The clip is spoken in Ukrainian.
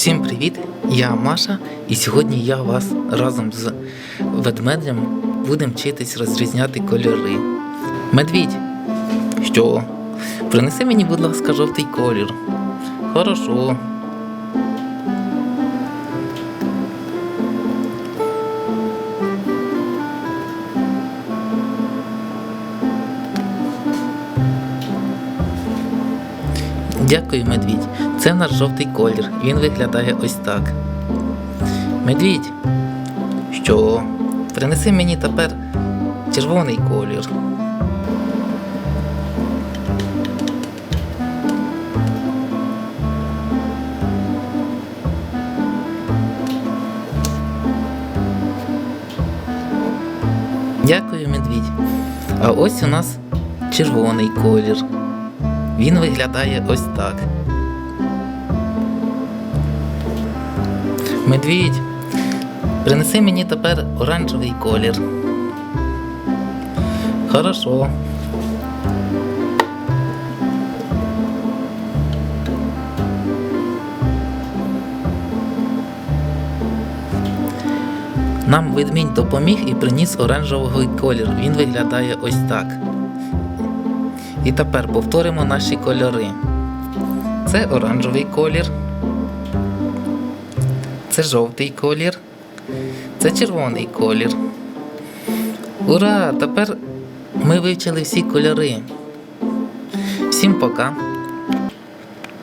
Всім привіт! Я Маша, і сьогодні я вас разом з ведмедем будемо вчитись розрізняти кольори. Медвідь, що? Принеси мені, будь ласка, жовтий колір. Хорошо. Дякую, медвідь. Це наш жовтий колір. Він виглядає ось так. Медвідь. Що? Принеси мені тепер червоний колір. Дякую, медвідь. А ось у нас червоний колір. Він виглядає ось так. Медвідь, принеси мені тепер оранжевий колір. Хорошо. Нам ведмідь допоміг і приніс оранжевий колір. Він виглядає ось так. І тепер повторимо наші кольори. Це оранжевий колір. Це жовтий колір. Це червоний колір. Ура! Тепер ми вивчили всі кольори. Всім пока!